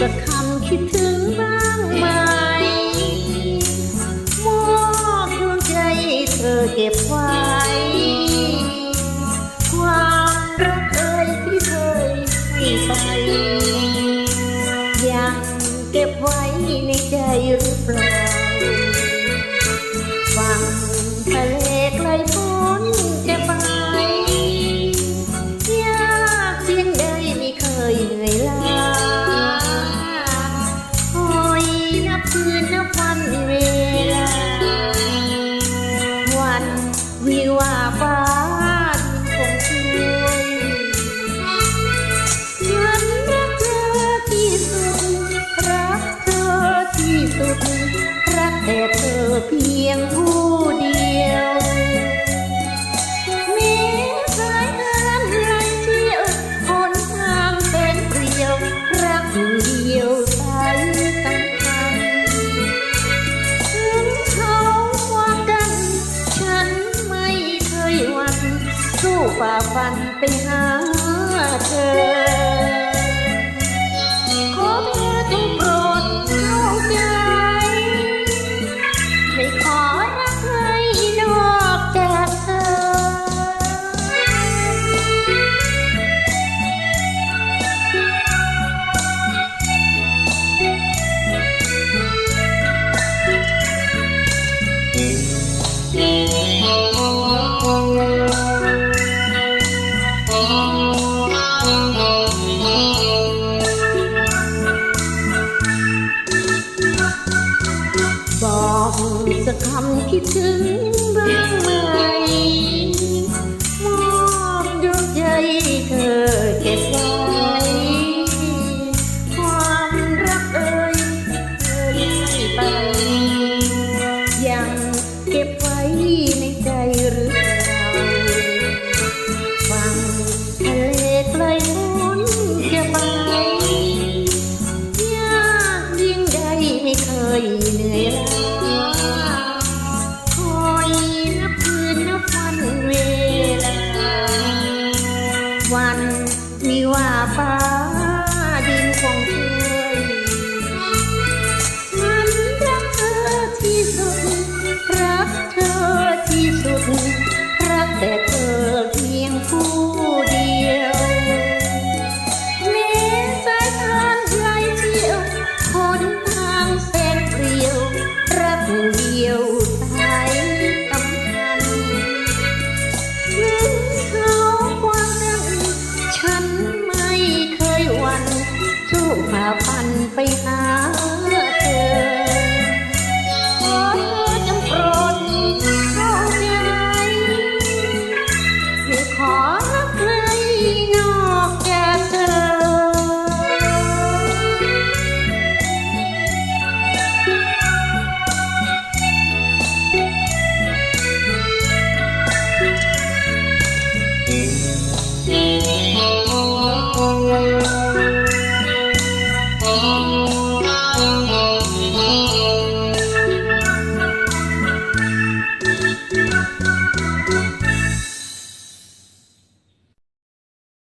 สักคำคิดถึงบ้างไหมมอบดวงใจเธอเก็บไว้ ความรักเคยที่เคยให้ไปยังเก็บไว้ในใจหรือเปล่า ฝ่าฟันไปหาเธอ คำคิดถึงบ้าง ฟ้า พันไปหา